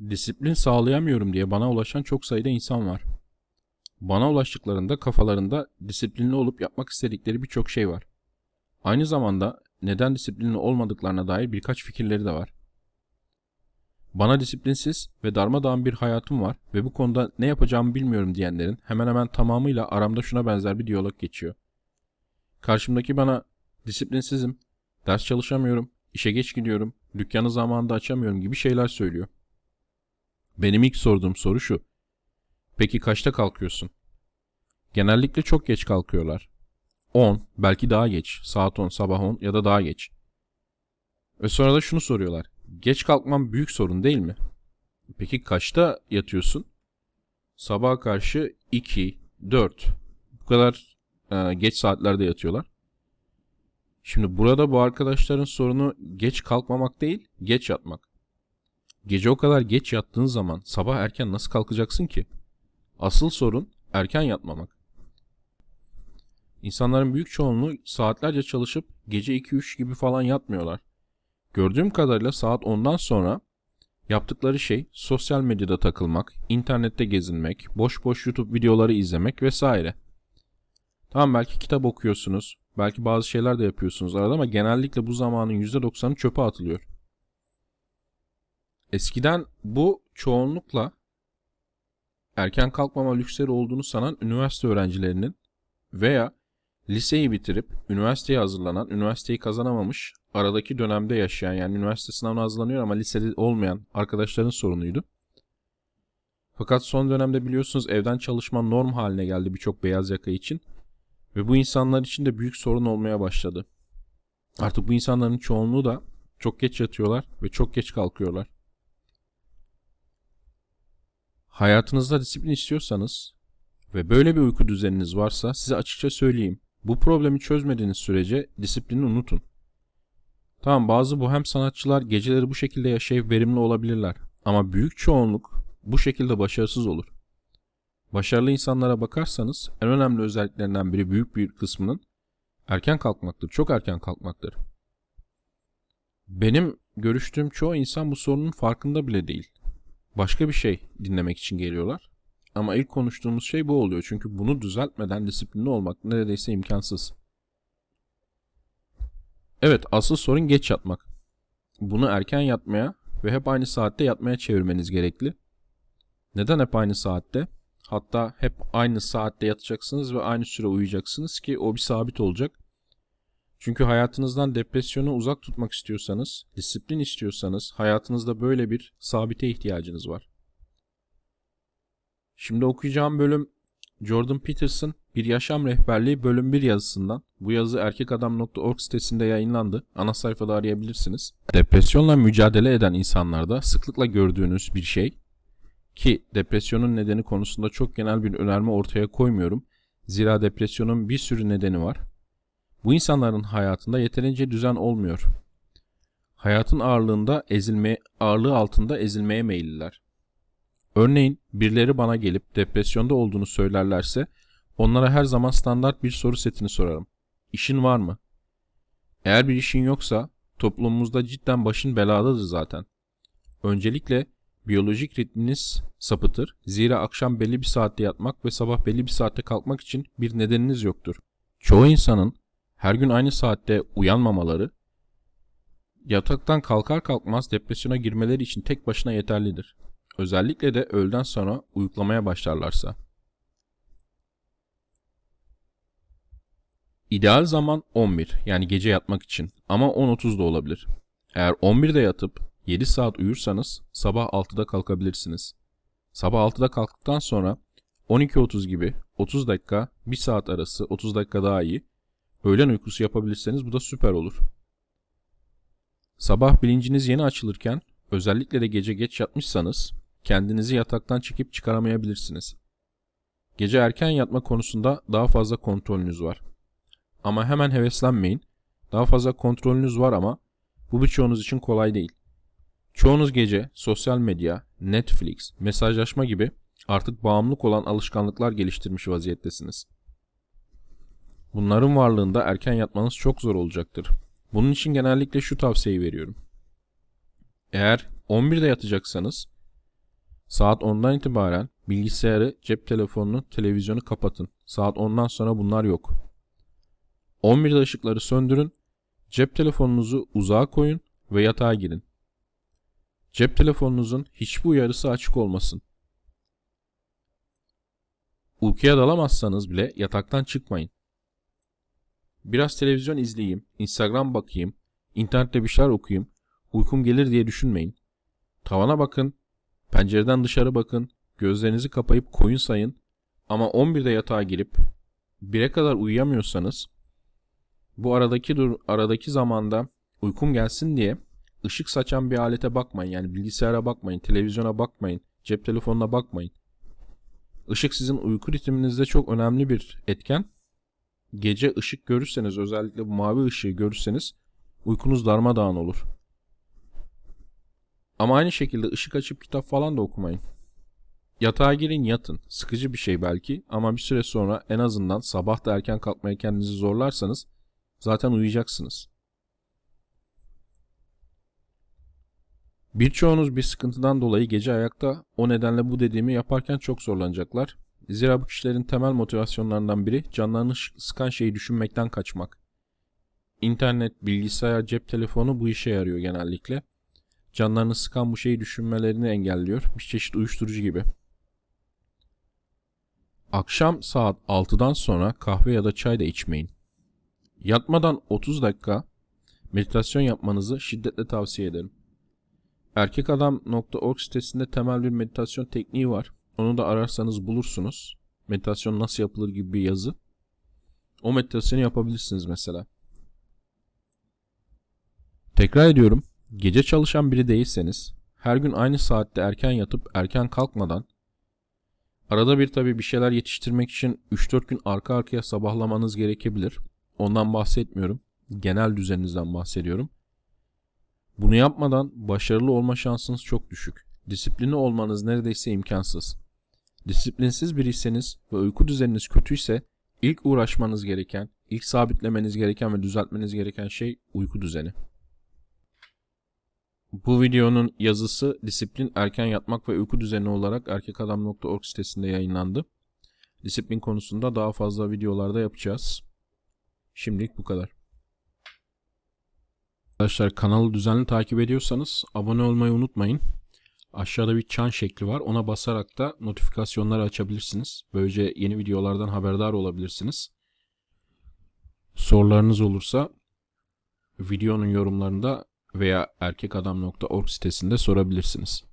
Disiplin sağlayamıyorum diye bana ulaşan çok sayıda insan var. Bana ulaştıklarında kafalarında disiplinli olup yapmak istedikleri birçok şey var. Aynı zamanda neden disiplinli olmadıklarına dair birkaç fikirleri de var. Bana disiplinsiz ve darmadağın bir hayatım var ve bu konuda ne yapacağımı bilmiyorum diyenlerin hemen hemen tamamıyla aramda şuna benzer bir diyalog geçiyor. Karşımdaki bana disiplinsizim, ders çalışamıyorum, işe geç gidiyorum, dükkanı zamanında açamıyorum gibi şeyler söylüyor. Benim ilk sorduğum soru şu. Peki kaçta kalkıyorsun? Genellikle çok geç kalkıyorlar. 10, belki daha geç. Saat 10, sabah 10 ya da daha geç. Ve sonra da şunu soruyorlar. Geç kalkmam büyük sorun değil mi? Peki kaçta yatıyorsun? Sabaha karşı 2, 4. Bu kadar e, geç saatlerde yatıyorlar. Şimdi burada bu arkadaşların sorunu geç kalkmamak değil, geç yatmak. Gece o kadar geç yattığın zaman sabah erken nasıl kalkacaksın ki? Asıl sorun erken yatmamak. İnsanların büyük çoğunluğu saatlerce çalışıp gece 2-3 gibi falan yatmıyorlar. Gördüğüm kadarıyla saat 10'dan sonra yaptıkları şey sosyal medyada takılmak, internette gezinmek, boş boş YouTube videoları izlemek vesaire. Tamam belki kitap okuyorsunuz, belki bazı şeyler de yapıyorsunuz arada ama genellikle bu zamanın %90'ı çöpe atılıyor. Eskiden bu çoğunlukla erken kalkmama lüksleri olduğunu sanan üniversite öğrencilerinin veya liseyi bitirip üniversiteye hazırlanan, üniversiteyi kazanamamış, aradaki dönemde yaşayan yani üniversite sınavına hazırlanıyor ama lisede olmayan arkadaşların sorunuydu. Fakat son dönemde biliyorsunuz evden çalışma norm haline geldi birçok beyaz yaka için ve bu insanlar için de büyük sorun olmaya başladı. Artık bu insanların çoğunluğu da çok geç yatıyorlar ve çok geç kalkıyorlar. Hayatınızda disiplin istiyorsanız ve böyle bir uyku düzeniniz varsa size açıkça söyleyeyim. Bu problemi çözmediğiniz sürece disiplini unutun. Tamam bazı bohem sanatçılar geceleri bu şekilde yaşayıp verimli olabilirler. Ama büyük çoğunluk bu şekilde başarısız olur. Başarılı insanlara bakarsanız en önemli özelliklerinden biri büyük bir kısmının erken kalkmaktır. Çok erken kalkmaktır. Benim görüştüğüm çoğu insan bu sorunun farkında bile değil. Başka bir şey dinlemek için geliyorlar. Ama ilk konuştuğumuz şey bu oluyor. Çünkü bunu düzeltmeden disiplinli olmak neredeyse imkansız. Evet, asıl sorun geç yatmak. Bunu erken yatmaya ve hep aynı saatte yatmaya çevirmeniz gerekli. Neden hep aynı saatte? Hatta hep aynı saatte yatacaksınız ve aynı süre uyuyacaksınız ki o bir sabit olacak. Çünkü hayatınızdan depresyonu uzak tutmak istiyorsanız, disiplin istiyorsanız hayatınızda böyle bir sabite ihtiyacınız var. Şimdi okuyacağım bölüm Jordan Peterson Bir Yaşam Rehberliği bölüm 1 yazısından. Bu yazı erkekadam.org sitesinde yayınlandı. Ana sayfada arayabilirsiniz. Depresyonla mücadele eden insanlarda sıklıkla gördüğünüz bir şey ki depresyonun nedeni konusunda çok genel bir önerme ortaya koymuyorum. Zira depresyonun bir sürü nedeni var. Bu insanların hayatında yeterince düzen olmuyor. Hayatın ağırlığında ezilme, ağırlığı altında ezilmeye meyilliler. Örneğin birileri bana gelip depresyonda olduğunu söylerlerse onlara her zaman standart bir soru setini sorarım. İşin var mı? Eğer bir işin yoksa toplumumuzda cidden başın beladadır zaten. Öncelikle biyolojik ritminiz sapıtır. Zira akşam belli bir saatte yatmak ve sabah belli bir saatte kalkmak için bir nedeniniz yoktur. Çoğu insanın her gün aynı saatte uyanmamaları yataktan kalkar kalkmaz depresyona girmeleri için tek başına yeterlidir. Özellikle de öğleden sonra uyuklamaya başlarlarsa. İdeal zaman 11 yani gece yatmak için ama 10.30 da olabilir. Eğer 11'de yatıp 7 saat uyursanız sabah 6'da kalkabilirsiniz. Sabah 6'da kalktıktan sonra 12.30 gibi 30 dakika 1 saat arası 30 dakika daha iyi. Öğlen uykusu yapabilirseniz bu da süper olur. Sabah bilinciniz yeni açılırken özellikle de gece geç yatmışsanız kendinizi yataktan çekip çıkaramayabilirsiniz. Gece erken yatma konusunda daha fazla kontrolünüz var. Ama hemen heveslenmeyin. Daha fazla kontrolünüz var ama bu birçoğunuz için kolay değil. Çoğunuz gece sosyal medya, Netflix, mesajlaşma gibi artık bağımlılık olan alışkanlıklar geliştirmiş vaziyettesiniz. Bunların varlığında erken yatmanız çok zor olacaktır. Bunun için genellikle şu tavsiyeyi veriyorum. Eğer 11'de yatacaksanız Saat 10'dan itibaren bilgisayarı, cep telefonunu, televizyonu kapatın. Saat 10'dan sonra bunlar yok. 11'de ışıkları söndürün. Cep telefonunuzu uzağa koyun ve yatağa girin. Cep telefonunuzun hiçbir uyarısı açık olmasın. Uykuya dalamazsanız bile yataktan çıkmayın. Biraz televizyon izleyeyim, Instagram bakayım, internette bir şeyler okuyayım, uykum gelir diye düşünmeyin. Tavana bakın, pencereden dışarı bakın, gözlerinizi kapayıp koyun sayın ama 11'de yatağa girip 1'e kadar uyuyamıyorsanız bu aradaki dur aradaki zamanda uykum gelsin diye ışık saçan bir alete bakmayın. Yani bilgisayara bakmayın, televizyona bakmayın, cep telefonuna bakmayın. Işık sizin uyku ritminizde çok önemli bir etken. Gece ışık görürseniz özellikle bu mavi ışığı görürseniz uykunuz darmadağın olur. Ama aynı şekilde ışık açıp kitap falan da okumayın. Yatağa girin yatın. Sıkıcı bir şey belki ama bir süre sonra en azından sabah da erken kalkmaya kendinizi zorlarsanız zaten uyuyacaksınız. Birçoğunuz bir sıkıntıdan dolayı gece ayakta o nedenle bu dediğimi yaparken çok zorlanacaklar. Zira bu kişilerin temel motivasyonlarından biri canlarını sıkan şeyi düşünmekten kaçmak. İnternet, bilgisayar, cep telefonu bu işe yarıyor genellikle. Canlarını sıkan bu şeyi düşünmelerini engelliyor. Bir çeşit uyuşturucu gibi. Akşam saat 6'dan sonra kahve ya da çay da içmeyin. Yatmadan 30 dakika meditasyon yapmanızı şiddetle tavsiye ederim. Erkekadam.org sitesinde temel bir meditasyon tekniği var. Onu da ararsanız bulursunuz. Meditasyon nasıl yapılır gibi bir yazı. O meditasyonu yapabilirsiniz mesela. Tekrar ediyorum. Gece çalışan biri değilseniz, her gün aynı saatte erken yatıp erken kalkmadan, arada bir tabii bir şeyler yetiştirmek için 3-4 gün arka arkaya sabahlamanız gerekebilir. Ondan bahsetmiyorum. Genel düzeninizden bahsediyorum. Bunu yapmadan başarılı olma şansınız çok düşük. Disiplini olmanız neredeyse imkansız. Disiplinsiz biriyseniz ve uyku düzeniniz kötüyse ilk uğraşmanız gereken, ilk sabitlemeniz gereken ve düzeltmeniz gereken şey uyku düzeni. Bu videonun yazısı disiplin, erken yatmak ve uyku düzeni olarak erkekadam.org sitesinde yayınlandı. Disiplin konusunda daha fazla videolarda yapacağız. Şimdilik bu kadar. Arkadaşlar kanalı düzenli takip ediyorsanız abone olmayı unutmayın. Aşağıda bir çan şekli var. Ona basarak da notifikasyonları açabilirsiniz. Böylece yeni videolardan haberdar olabilirsiniz. Sorularınız olursa videonun yorumlarında veya erkekadam.org sitesinde sorabilirsiniz.